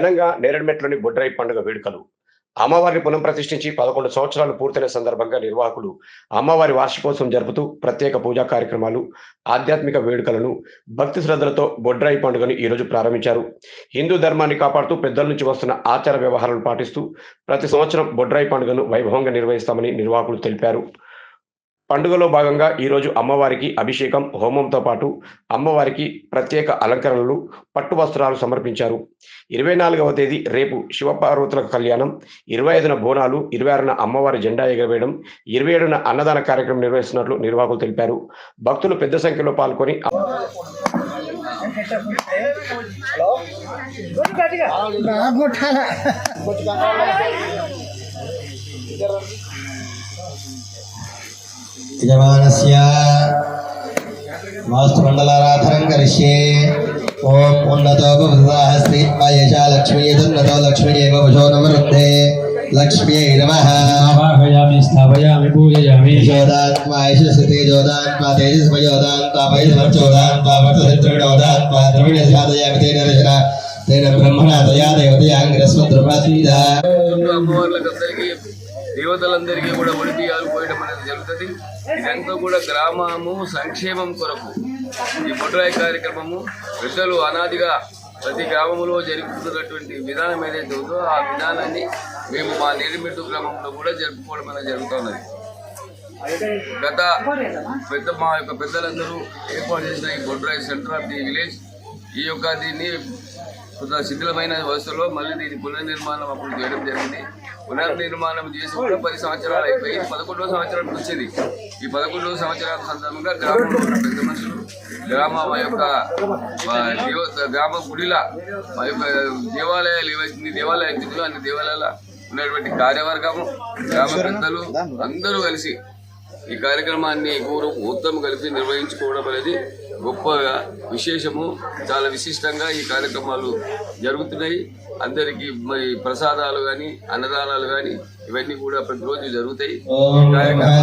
ఘనంగా నేరడ్మెట్లోని బొడ్రాయి పండుగ వేడుకలు. అమ్మవారిని పునఃప్రతిష్ఠించి పదకొండు సంవత్సరాలు పూర్తయిన సందర్భంగా నిర్వాహకులు అమ్మవారి వార్షికోత్సవం జరుపుతూ ప్రత్యేక పూజా కార్యక్రమాలు ఆధ్యాత్మిక వేడుకలను భక్తి శ్రద్ధలతో బొడ్రాయి పండుగను ఈరోజు ప్రారంభించారు. హిందూ ధర్మాన్ని కాపాడుతూ పెద్దల నుంచి వస్తున్న ఆచార వ్యవహారాలను పాటిస్తూ ప్రతి సంవత్సరం బొడ్రాయి పండుగను వైభవంగా నిర్వహిస్తామని నిర్వాహకులు తెలిపారు. పండుగలో భాగంగా ఈరోజు అమ్మవారికి అభిషేకం హోమంతో పాటు అమ్మవారికి ప్రత్యేక అలంకరణలు పట్టు వస్త్రాలు సమర్పించారు. ఇరవై నాలుగవ తేదీ రేపు శివపార్వతుల కళ్యాణం ఇరవై ఐదున బోనాలు ఇరవై ఆరున అమ్మవారి జెండా ఎగరవేయడం ఇరవై ఏడున అన్నదాన కార్యక్రమం నిర్వహిస్తున్నట్లు నిర్వాహకులు తెలిపారు. భక్తులు పెద్ద సంఖ్యలో పాల్గొని యజమానస్య మాస్తుమండలారాధనం కరిష్యే. ఓం ఉన్నతోపహస్తి ఆయేషా లక్ష్మీ యదున్నతో లక్ష్మీ ఏవ వశో నవరుద్ధే లక్ష్మ్యై నమః. ఆవాహయామి స్థాపయామి పూజయామి. యశోదాత్మా యశస్వతి జోదాత్మా తేజస్మయోదాత్మా ద్రవిణ సాధయామి తేన రచన. తేన బ్రహ్మణ తయా అందరికీ దేవతలందరికీ కూడా ఒడిపియాలు పోయడం అనేది జరుగుతుంది. ఇదంతా కూడా గ్రామము సంక్షేమం కొరకు. ఈ బొడ్రాయి కార్యక్రమము పెద్దలు అనాదిగా ప్రతి గ్రామంలో జరుగుతున్నటువంటి విధానం ఏదైతే ఉందో ఆ విధానాన్ని మేము మా నేరిమిట్టు గ్రామంలో కూడా జరుపుకోవడం అనేది జరుగుతున్నది గత పెద్ద మా యొక్క పెద్దలందరూ ఏర్పాటు చేసిన ఈ బొడ్రాయి సెంటర్ ఆఫ్ ది విలేజ్ ఈ యొక్క దీన్ని శిథిలమైన వ్యవస్థలో మళ్ళీ దీని పునర్నిర్మాణం అప్పుడు చేయడం జరిగింది. పునర్నిర్మాణం చేసి కూడా పది సంవత్సరాలు అయిపోయి పదకొండవ సంవత్సరం వచ్చింది. ఈ పదకొండవ సంవత్సరాల సందర్భంగా గ్రామంలో ఉన్న పెద్ద మనుషులు గ్రామ మా యొక్క గ్రామ గుడిలా మా యొక్క దేవాలయాలు ఏవైతే దేవాలయాలు అన్ని దేవాలయాల ఉన్నటువంటి కార్యవర్గము గ్రామ పెద్దలు అందరూ కలిసి ఈ కార్యక్రమాన్ని ఊరు ఉత్తమ కలిపి నిర్వహించుకోవడం అనేది గొప్పగా విశేషము. చాలా విశిష్టంగా ఈ కార్యక్రమాలు జరుగుతున్నాయి. అందరికీ మరి ప్రసాదాలు కానీ అన్నదానాలు కానీ ఇవన్నీ కూడా ప్రతిరోజు జరుగుతాయి. కార్యక్రమం